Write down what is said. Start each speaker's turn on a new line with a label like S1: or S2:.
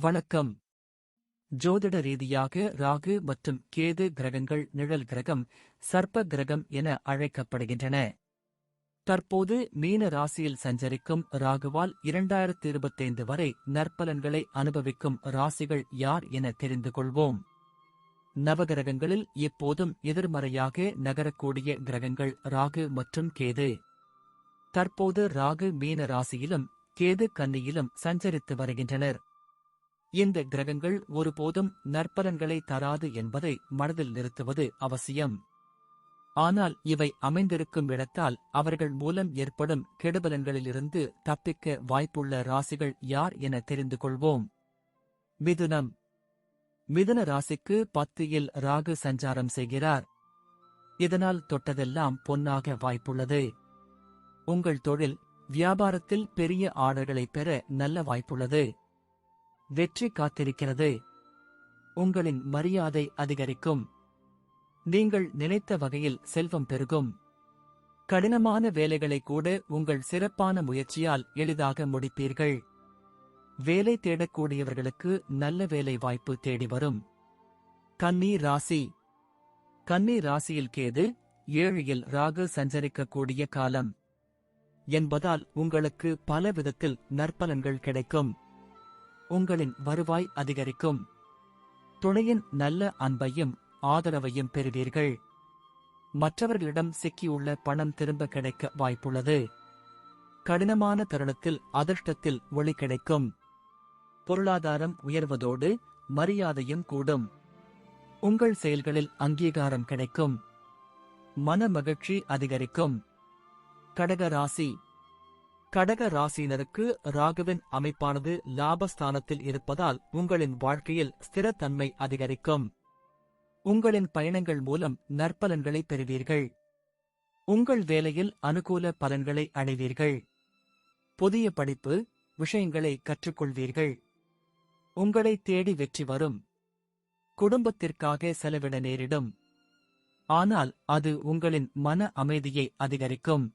S1: வணக்கம். ஜோதிட ரீதியாக ராகு மற்றும் கேது கிரகங்கள் நிழல் கிரகம் சர்ப்ப கிரகம் என அழைக்கப்படுகின்றன. தற்போது மீன ராசியில் சஞ்சரிக்கும் ராகுவால் இரண்டாயிரத்து இருபத்தைந்து வரை நற்பலன்களை அனுபவிக்கும் ராசிகள் யார் என தெரிந்து கொள்வோம். நவகிரகங்களில் எப்போதும் எதிர்மறையாக நகரக்கூடிய கிரகங்கள் ராகு மற்றும் கேது. தற்போது ராகு மீன ராசியிலும் கேது கன்னியிலும் சஞ்சரித்து வருகின்றனர். இந்த கிரகங்கள் ஒருபோதும் நற்பலன்களை தராது என்பதை மனதில் நிறுத்துவது அவசியம். ஆனால் இவை அமைந்திருக்கும் இடத்தால் அவர்கள் மூலம் ஏற்படும் கெடுபலன்களிலிருந்து தப்பிக்க வாய்ப்புள்ள ராசிகள் யார் என தெரிந்து கொள்வோம். மிதுனம். மிதுன ராசிக்கு பத்தியில் ராகு சஞ்சாரம் செய்கிறார். இதனால் தொட்டதெல்லாம் பொன்னாக வாய்ப்புள்ளது. உங்கள் தொழில் வியாபாரத்தில் பெரிய ஆர்டர்களை பெற நல்ல வாய்ப்புள்ளது. வெற்றி காத்திருக்கிறது. உங்களின் மரியாதை அதிகரிக்கும். நீங்கள் நினைத்த வகையில் செல்வம் பெருகும். கடினமான வேலைகளை கூட உங்கள் சிறப்பான முயற்சியால் எளிதாக முடிப்பீர்கள். வேலை தேடக்கூடியவர்களுக்கு நல்ல வேலை வாய்ப்பு தேடி வரும். கன்னி ராசி. கன்னி ராசியில் கேது ஏழையில் ராகு சஞ்சரிக்கக்கூடிய காலம். என்பதால் உங்களுக்கு பல விதத்தில் நற்பலன்கள் கிடைக்கும். உங்களின் வருவாய் அதிகரிக்கும். துணையின் நல்ல அன்பையும் ஆதரவையும் பெறுவீர்கள். மற்றவர்களிடம் சிக்கியுள்ள பணம் திரும்ப கிடைக்க வாய்ப்புள்ளது. கடினமான தருணத்தில் அதிர்ஷ்டத்தில் ஒளி கிடைக்கும். பொருளாதாரம் உயர்வதோடு மரியாதையும் கூடும். உங்கள் செயல்களில் அங்கீகாரம் கிடைக்கும். மன மகிழ்ச்சி அதிகரிக்கும். கடகராசி கடக ராசியினருக்கு ராகுவின் அமைப்பானது லாபஸ்தானத்தில் இருப்பதால் உங்களின் வாழ்க்கையில் ஸ்திரத்தன்மை அதிகரிக்கும். உங்களின் பயணங்கள் மூலம் நற்பலன்களை பெறுவீர்கள். உங்கள் வேலையில் அனுகூல பலன்களை அடைவீர்கள். புதிய படிப்பு விஷயங்களை கற்றுக்கொள்வீர்கள். உங்களை தேடி வெற்றி வரும். குடும்பத்திற்காக செலவிட நேரிடும். ஆனால் அது உங்களின் மன அமைதியை அதிகரிக்கும்.